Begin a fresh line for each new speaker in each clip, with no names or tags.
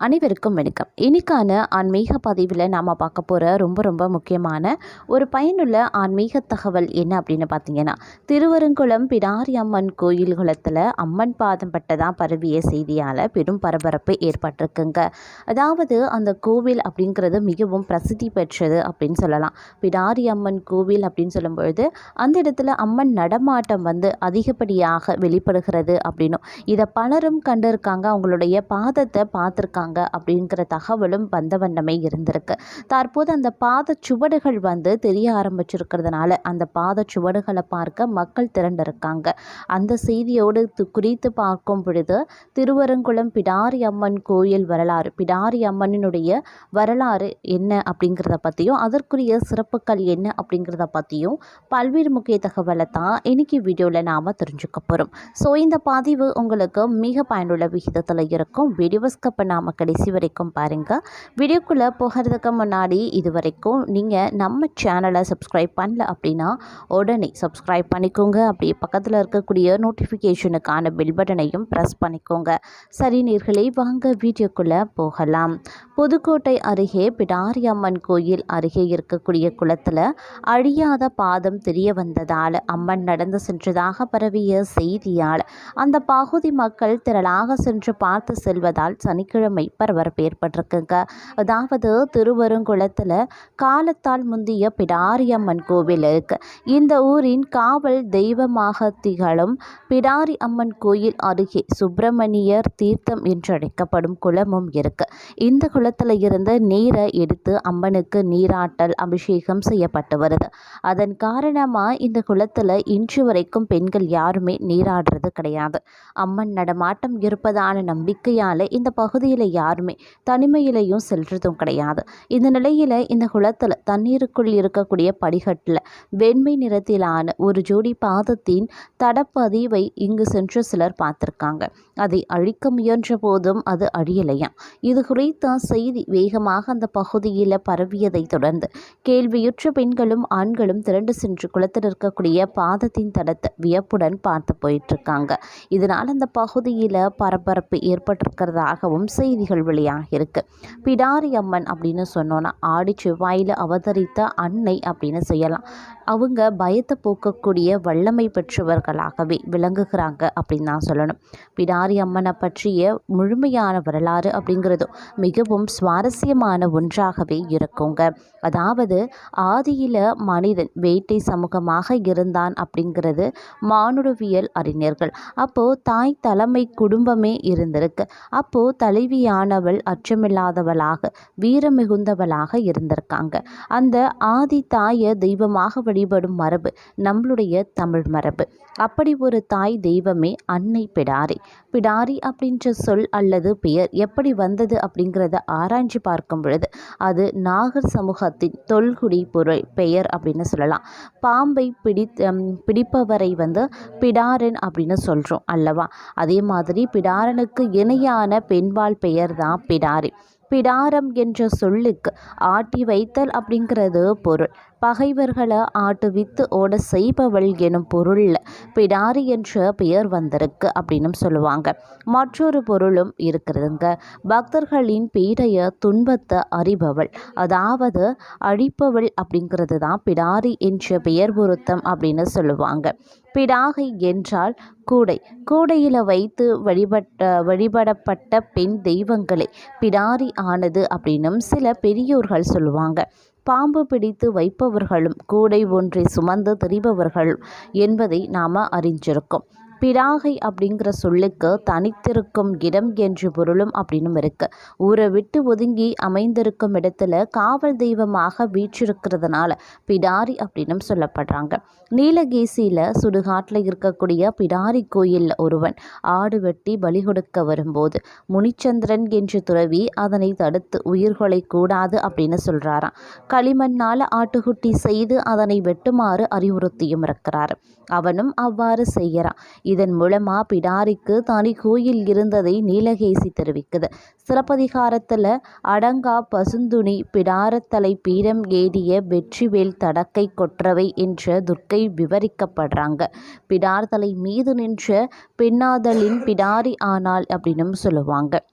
அனைவருக்கும் வணக்கம். இன்னைக்கான ஆன்மீக பதிவில் நாம் பார்க்க போகிற ரொம்ப ரொம்ப முக்கியமான ஒரு பயனுள்ள ஆன்மீக தகவல் என்ன அப்படின்னு பார்த்தீங்கன்னா திருவருங்குளம் பிடாரி அம்மன் கோயில் குளத்தில் அம்மன் பாதம் பட்டதாக பரவிய செய்தியால் பெரும் பரபரப்பு ஏற்பட்டிருக்குங்க. அதாவது அந்த கோவில் அப்படிங்கிறது மிகவும் பிரசித்தி பெற்றது அப்படின்னு சொல்லலாம். பிடாரி அம்மன் கோவில் அப்படின்னு சொல்லும்பொழுது அந்த இடத்துல அம்மன் நடமாட்டம் வந்து அதிகப்படியாக வெளிப்படுகிறது அப்படின்னும். இதை பலரும் கண்டிருக்காங்க. அவங்களுடைய பாதத்தை பார்த்துருக்காங்க. அப்படிங்கிற தகவலும் வந்த வண்ணமே இருந்திருக்கு. தற்போது அந்த பாத சுவடுகள் வந்து தெரிய ஆரம்பிச்சிருக்கிறதுனால அந்த பாத சுவடுகளை பார்க்க மக்கள் திரண்டிருக்காங்க. அந்த செய்தியோடு து- குறித்து பார்க்கும் பொழுது திருவரங்குளம் பிடாரி அம்மன் கோயில் வரலாறு பிடாரி அம்மனினுடைய வரலாறு என்ன அப்படிங்கிறத பற்றியும் அதற்குரிய சிறப்புகள் என்ன அப்படிங்கிறத பற்றியும் பல்வேறு முக்கிய தகவலை தான் இன்னைக்கு வீடியோவில் நாம் தெரிஞ்சுக்க போகிறோம் ஸோ இந்த பதிவு உங்களுக்கு மிக பயனுள்ள விகிதத்தில் இருக்கும். வீடியோஸ் கப்ப நாம் கடைசி வரைக்கும் பாருங்கள் வீடியோக்குள்ளே போகிறதுக்கு முன்னாடி இது வரைக்கும் நீங்கள் நம்ம சேனலை சப்ஸ்கிரைப் பண்ணல அப்படின்னா உடனே சப்ஸ்கிரைப் பண்ணிக்கோங்க. அப்படியே பக்கத்தில் இருக்கக்கூடிய நோட்டிஃபிகேஷனுக்கான பெல் பட்டனையும் ப்ரெஸ் பண்ணிக்கோங்க. சரி நீர்களை வாங்க வீடியோக்குள்ளே போகலாம். புதுக்கோட்டை அருகே பிடாரி அம்மன் கோயில் அருகே இருக்கக்கூடிய குளத்தில் அழியாத பாதம் தெரிய வந்ததால் அம்மன் நடந்து சென்றதாக பரவிய செய்தியால் அந்த பகுதி மக்கள் திரளாக சென்று பார்த்து செல்வதால் சனிக்கிழமை பரபரப்பு ஏற்பட்டிருக்குங்க. அதாவது திருவருங்குளத்தில் காலத்தால் முந்திய பிடாரியம்மன் கோவில் இருக்கு. இந்த ஊரின் காவல் தெய்வமாக திகழும் பிடாரி அம்மன் கோயில் அருகே சுப்பிரமணியர் தீர்த்தம் என்று அழைக்கப்படும் குளமும் இருக்கு. இந்த குளத்தில் இருந்து நீரை எடுத்து அம்மனுக்கு நீராட்டல் அபிஷேகம் செய்யப்பட்டு வருது. அதன் காரணமாக இந்த குளத்தில் இன்று வரைக்கும் பெண்கள் யாருமே நீராடுறது கிடையாது. அம்மன் நடமாட்டம் இருப்பதான நம்பிக்கையால் இந்த பகுதியில் யாருமே தனிமையிலையும் செல்றதும் கிடையாது. இந்த நிலையில் இந்த குளத்தில் தண்ணீருக்குள் இருக்கக்கூடிய படிகட்டில் வெண்மை நிறத்திலான ஒரு ஜோடி பாதத்தின் தடப்பதிவை இங்கு சென்று சிலர் பார்த்துருக்காங்க. அதை அழிக்க முயன்ற போதும் அது அழியலையாம். இது குறித்த செய்தி வேகமாக அந்த பகுதியில் பரவியதை தொடர்ந்து கேள்வியுற்ற பெண்களும் ஆண்களும் திரண்டு சென்று குளத்தில் இருக்கக்கூடிய பாதத்தின் தடத்தை வியப்புடன் பார்த்து போயிட்டு இருக்காங்க. இதனால் அந்த பகுதியில் பரபரப்பு ஏற்பட்டிருக்கிறதாகவும் செய்தி செய்திகள் வெளியாகியிருக்கு பிடாரி அம்மன் அப்படின்னு சொன்னோன்னா ஆடி செவ்வாயில் அவதரித்த அன்னை அப்படின்னு செய்யலாம். அவங்க பயத்தை போக்கக்கூடிய வல்லமை பெற்றவர்களாகவே விளங்குகிறாங்க அப்படின்னு தான் சொல்லணும். பிடாரி அம்மனை பற்றிய முழுமையான வரலாறு அப்படிங்கிறதும் மிகவும் சுவாரஸ்யமான ஒன்றாகவே இருக்குங்க. அதாவது ஆதியில மனிதன் வேட்டை சமூகமாக இருந்தான் அப்படிங்கிறது மானுடவியல் அறிஞர்கள். அப்போ தாய் தலைமை குடும்பமே இருந்திருக்கு. அப்போ தலைவியானவள் அச்சமில்லாதவளாக வீரமிகுந்தவளாக இருந்திருக்காங்க. அந்த ஆதி தாயை தெய்வமாக வழிபடும் மரபு நம்மளுடைய தமிழ் மரபு. அப்படி ஒரு தாய் தெய்வமே அன்னை பிடாரி. பிடாரி அப்படின்ற சொல் அல்லது பெயர் எப்படி வந்தது அப்படிங்கிறத ஆராய்ச்சி பார்க்கும் பொழுது அது நாகர் சமூகத்தின் தொல்குடி பொருள் பெயர் அப்படின்னு சொல்லலாம். பாம்பை பிடி பிடிப்பவரை வந்து பிடாரன் அப்படின்னு சொல்கிறோம் அல்லவா? அதே மாதிரி பிடாரனுக்கு இணையான பெண்பால் பெயர் தான் பிடாரி. பிடாரம் என்ற சொல்லுக்கு ஆட்டி வைத்தல் அப்படிங்கிறது பொருள். பகைவர்களை ஆட்டுவித்து ஓட செய்பவள் எனும் பொருளில் பிடாரி என்ற பெயர் வந்திருக்கு அப்படின்னு சொல்லுவாங்க. மற்றொரு பொருளும் இருக்கிறதுங்க. பக்தர்களின் பீடைய துன்பத்தை அறிபவள். அதாவது அழிப்பவள் அப்படிங்கிறது தான் பிடாரி என்ற பெயர் பொருத்தம் அப்படின்னு சொல்லுவாங்க. பிடாகை என்றால் கூடை. கூடையில் வைத்து வழிபட்ட வழிபடப்பட்ட பெண் தெய்வங்களே பிடாரி ஆனது அப்படின்னும் சில பெரியோர்கள் சொல்லுவாங்க. பாம்பு பிடித்து வைப்பவர்களும் கூடை ஒன்றை சுமந்து திரிபவர்கள் என்பதை நாம் அறிஞ்சிருக்கோம். பிடாகை அப்படிங்கிற சொல்லுக்கு தனித்திருக்கும் இடம் என்று பொருளும் அப்படின்னும் இருக்கு. ஊரை விட்டு ஒதுங்கி அமைந்திருக்கும் இடத்துல காவல் தெய்வமாக வீற்றிருக்கிறதுனால பிடாரி அப்படின்னும் சொல்லப்படுறாங்க. நீலகேசியில் சுடுகாட்டில் இருக்கக்கூடிய பிடாரி கோயிலில் ஒருவன் ஆடு வெட்டி பலி கொடுக்க வரும்போது முனிச்சந்திரன் என்று துறவி அதனை தடுத்து உயிர்கொலை கூடாது அப்படின்னு சொல்கிறாராம் களிமண்ணால் ஆட்டுக்குட்டி செய்து அதனை வெட்டுமாறு அறிவுறுத்தியும் இருக்கிறார். அவனும் அவ்வாறு செய்கிறான் இதன் மூலமாக பிடாரிக்கு தனி கோயில் இருந்ததை நீலகேசி தெரிவிக்குது. சிறப்பதிகாரத்தில் அடங்கா பசுந்துணி பிடாரத்தலை பீடம் ஏறிய வெற்றிவேல் தடக்கை கொற்றவை என்ற துர்க்கை விவரிக்கப்படுறாங்க. பிடார்தலை மீது நின்ற பெண்ணாதலின் பிடாரி ஆனால் அப்படின்னும் சொல்லுவாங்க.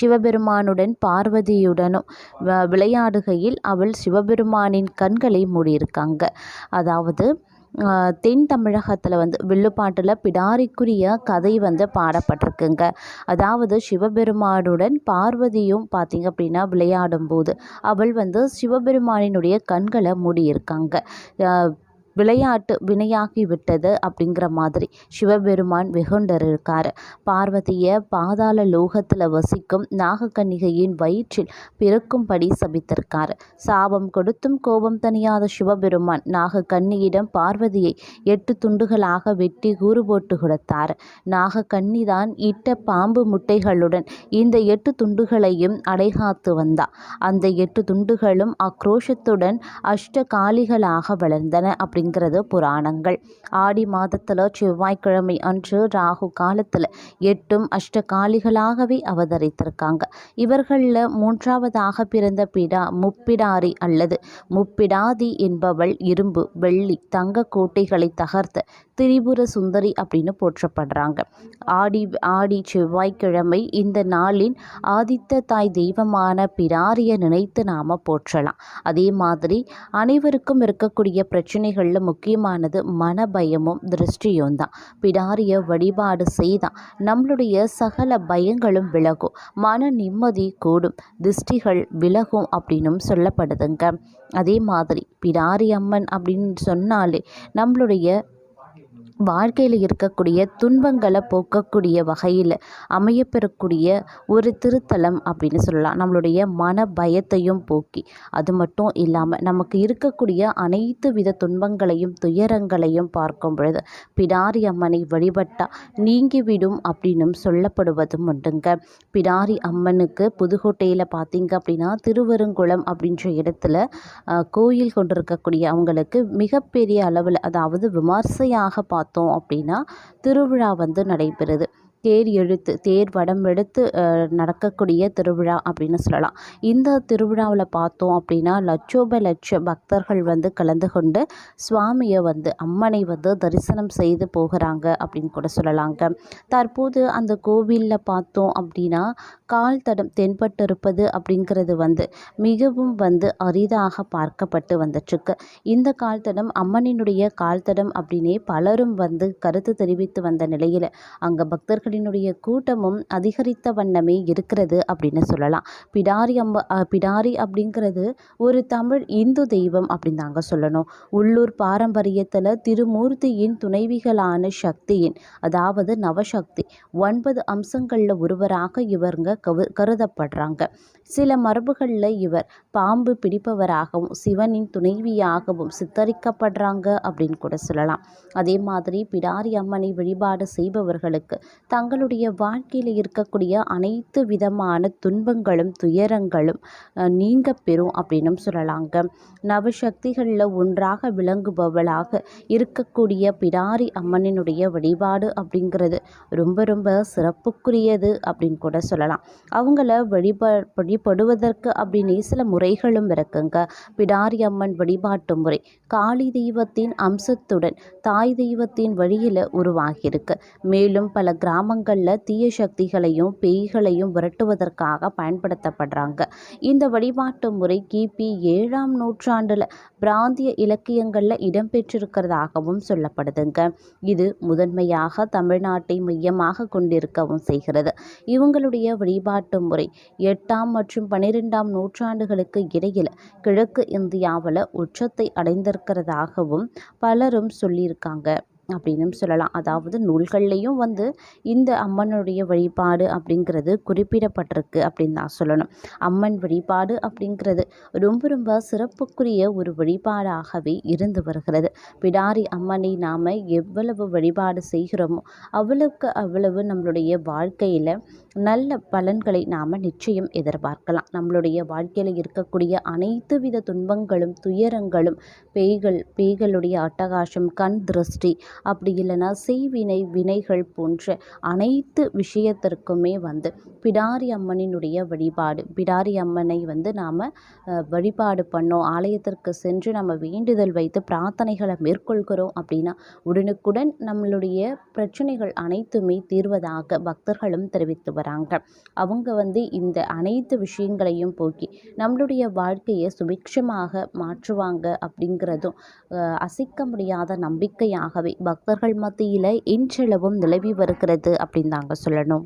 சிவபெருமானுடன் பார்வதியுடனும் வ- விளையாடுகையில் அவள் சிவபெருமானின் கண்களை மூடியிருக்காங்க. அதாவது தென் தமிழகத்தில் வந்து வில்லுப்பாட்டில் பிடாரிக்குரிய கதை வந்து பாடப்பட்டிருக்குங்க. அதாவது சிவபெருமானுடன் பார்வதியும் பார்த்தீங்க அப்படின்னா விளையாடும்போது அவள் வந்து சிவபெருமானினுடைய கண்களை மூடியிருக்காங்க. விளையாட்டு வினையாகி விட்டது அப்படிங்கிற மாதிரி சிவபெருமான் வெகுண்டர் இருக்கார் பார்வதியை பாதாள லோகத்தில் வசிக்கும் நாகக்கன்னிகையின் வயிற்றில் பிறக்கும்படி சபித்திருக்கார். சாபம் கொடுத்தும் கோபம் தனியாத சிவபெருமான் நாகக்கன்னியிடம் பார்வதியை எட்டு துண்டுகளாக வெட்டி கூறு போட்டு கொடுத்தார். நாகக்கன்னிதான் இட்ட பாம்பு முட்டைகளுடன் இந்த எட்டு துண்டுகளையும் அடைகாத்து வந்தா. அந்த எட்டு துண்டுகளும் ஆக்ரோஷத்துடன் அஷ்டகாலிகளாக வளர்ந்தன. அப்படி அப்படிங்கிறது புராணங்கள். ஆடி மாதத்தில் செவ்வாய்க்கிழமை அன்று ராகு காலத்தில் எட்டும் அஷ்டகாலிகளாகவே அவதரித்திருக்காங்க. இவர்களில் மூன்றாவதாக பிறந்த பிடா முப்பிடாரி அல்லது முப்பிடாதி என்பவள் இரும்பு வெள்ளி தங்க கோட்டைகளை தகர்த்த திரிபுர சுந்தரி அப்படின்னு போற்றப்படுறாங்க. ஆடி ஆடி செவ்வாய்க்கிழமை இந்த நாளின் ஆதித்த தாய் தெய்வமான பிராரியை நினைத்து நாம் போற்றலாம். அதே மாதிரி அனைவருக்கும் இருக்கக்கூடிய பிரச்சனைகளில் முக்கியமானது மனபயமும் திருஷ்டியும் தான் பிடாரிய வழிபாடு செய்தால் நம்மளுடைய சகல பயங்களும் விலகும். மன நிம்மதி கூடும். திருஷ்டிகள் விலகும் அப்படின்னும் சொல்லப்படுதுங்க. அதே மாதிரி பிடாரி அம்மன் அப்படின்னு சொன்னாலே நம்மளுடைய வாழ்க்கையில் இருக்கக்கூடிய துன்பங்களை போக்கக்கூடிய வகையில் அமையப்பெறக்கூடிய ஒரு திருத்தலம் அப்படின்னு சொல்லலாம். நம்மளுடைய மன பயத்தையும் போக்கி. அது மட்டும் இல்லாமல் நமக்கு இருக்கக்கூடிய அனைத்து வித துன்பங்களையும் துயரங்களையும் பார்க்கும் பொழுது பிடாரி அம்மனை வழிபட்டால் நீங்கிவிடும் அப்படின்னும் சொல்லப்படுவதும் உண்டுங்க. பிடாரி அம்மனுக்கு புதுக்கோட்டையில் பார்த்தீங்க அப்படின்னா திருவருங்குளம் அப்படின்ற இடத்துல கோயில் கொண்டிருக்கக்கூடிய அவங்களுக்கு மிகப்பெரிய அளவில் அதாவது விமர்சையாக பார்த்து பார்த்தோம் அப்படின்னா திருவிழா வந்து நடைபெறுது. தேர் எழுத்து தேர் வடம் எடுத்து நடக்கக்கூடிய திருவிழா அப்படின்னு சொல்லலாம். இந்த திருவிழாவில் பார்த்தோம் அப்படின்னா லட்சோப லட்ச பக்தர்கள் வந்து கலந்து கொண்டு சுவாமியை வந்து அம்மனை வந்து தரிசனம் செய்து போகிறாங்க அப்படின்னு கூட சொல்லலாங்க. தற்போது அந்த கோவிலில் பார்த்தோம் அப்படின்னா கால் தடம் தென்பட்டிருப்பது அப்படிங்கிறது வந்து மிகவும் வந்து அரிதாக பார்க்கப்பட்டு வந்துட்டுருக்கு. இந்த கால் தடம் அம்மனினுடைய கால் தடம் அப்படின்னே பலரும் வந்து கருத்து தெரிவித்து வந்த நிலையில் அங்கே பக்தர்கள் பக்தர்களினுடைய கூட்டமும் அதிகரித்த வண்ணமே இருக்கிறது அப்படின்னு சொல்லலாம். பிடாரி அம்ப பிடாரி அப்படிங்கிறது ஒரு தமிழ் இந்து தெய்வம் அப்படின்னு தாங்க சொல்லணும். உள்ளூர் பாரம்பரியத்தில் திருமூர்த்தியின் துணைவிகளான சக்தியின் அதாவது நவசக்தி ஒன்பது அம்சங்களில் ஒருவராக இவருங்க கவு கருதப்படுறாங்க. சில மரபுகளில் இவர் பாம்பு பிடிப்பவராகவும் சிவனின் துணைவியாகவும் சித்தரிக்கப்படுறாங்க அப்படின்னு கூட சொல்லலாம். அதே மாதிரி பிடாரி அம்மனை வழிபாடு செய்பவர்களுக்கு தங்களுடைய வாழ்க்கையில் இருக்கக்கூடிய அனைத்து விதமான துன்பங்களும் துயரங்களும் நீங்க பெறும் அப்படின்னும் சொல்லலாங்க. நவசக்திகளில் ஒன்றாக விளங்குபவளாக இருக்கக்கூடிய பிடாரி அம்மனினுடைய வழிபாடு அப்படிங்கிறது ரொம்ப ரொம்ப சிறப்புக்குரியது அப்படின்னு கூட சொல்லலாம். அவங்கள வழிப வழிபடுவதற்கு அப்படின்னு சில முறைகளும் இருக்குங்க. பிடாரி அம்மன் வழிபாட்டு முறை காளி தெய்வத்தின் அம்சத்துடன் தாய் தெய்வத்தின் வழியில் உருவாகியிருக்கு. மேலும் பல கிராமங்களில் தீய சக்திகளையும் பேய்களையும் விரட்டுவதற்காக பயன்படுத்தப்படுறாங்க. இந்த வழிபாட்டு முறை கிபி ஏழாம் நூற்றாண்டில் பிராந்திய இலக்கியங்களில் இடம்பெற்றிருக்கிறதாகவும் சொல்லப்படுதுங்க. இது முதன்மையாக தமிழ்நாட்டை மையமாக கொண்டிருக்கவும் செய்கிறது. இவங்களுடைய வழிபாட்டு முறை எட்டாம் மற்றும் பன்னிரெண்டாம் நூற்றாண்டுகளுக்கு இடையில் கிழக்கு இந்தியாவில் உச்சத்தை அடைந்திருக்கிறதாகவும் பலரும் சொல்லியிருக்காங்க. அப்படின்னும் சொல்லலாம். அதாவது நூல்கள்லேயும் வந்து இந்த அம்மனுடைய வழிபாடு அப்படிங்கிறது குறிப்பிடப்பட்டிருக்கு அப்படின்னு தான் சொல்லணும். அம்மன் வழிபாடு அப்படிங்கிறது ரொம்ப ரொம்ப சிறப்புக்குரிய ஒரு வழிபாடாகவே இருந்து வருகிறது. பிடாரி அம்மனை நாம் எவ்வளவு வழிபாடு செய்கிறோமோ அவ்வளவுக்கு அவ்வளவு நம்மளுடைய வாழ்க்கையில் நல்ல பலன்களை நாம் நிச்சயம் எதிர்பார்க்கலாம். நம்மளுடைய வாழ்க்கையில் இருக்கக்கூடிய அனைத்து வித துன்பங்களும் துயரங்களும் பேய்கள் பேய்களுடைய அட்டகாசம் கண் திருஷ்டி அப்படி இல்லைன்னா செய்வினை வினைகள் போன்ற அனைத்து விஷயத்திற்குமே வந்து பிடாரி அம்மனினுடைய வழிபாடு. பிடாரி அம்மனை வந்து நாம் வழிபாடு பண்ணோம். ஆலயத்திற்கு சென்று நம்ம வேண்டுதல் வைத்து பிரார்த்தனைகளை மேற்கொள்கிறோம் அப்படின்னா உடனுக்குடன் நம்மளுடைய பிரச்சனைகள் அனைத்துமே தீர்வதாக பக்தர்களும் தெரிவித்து வராங்க. அவங்க வந்து இந்த அனைத்து விஷயங்களையும் போக்கி நம்மளுடைய வாழ்க்கையை சுபிக்ஷமாக மாற்றுவாங்க அப்படிங்கிறதும் அஹ், அசைக்க முடியாத நம்பிக்கையாகவே பக்தர்கள் மத்தியில் இன்றளவும் நிலவி வருகிறது அப்படின்னு தாங்க சொல்லணும்.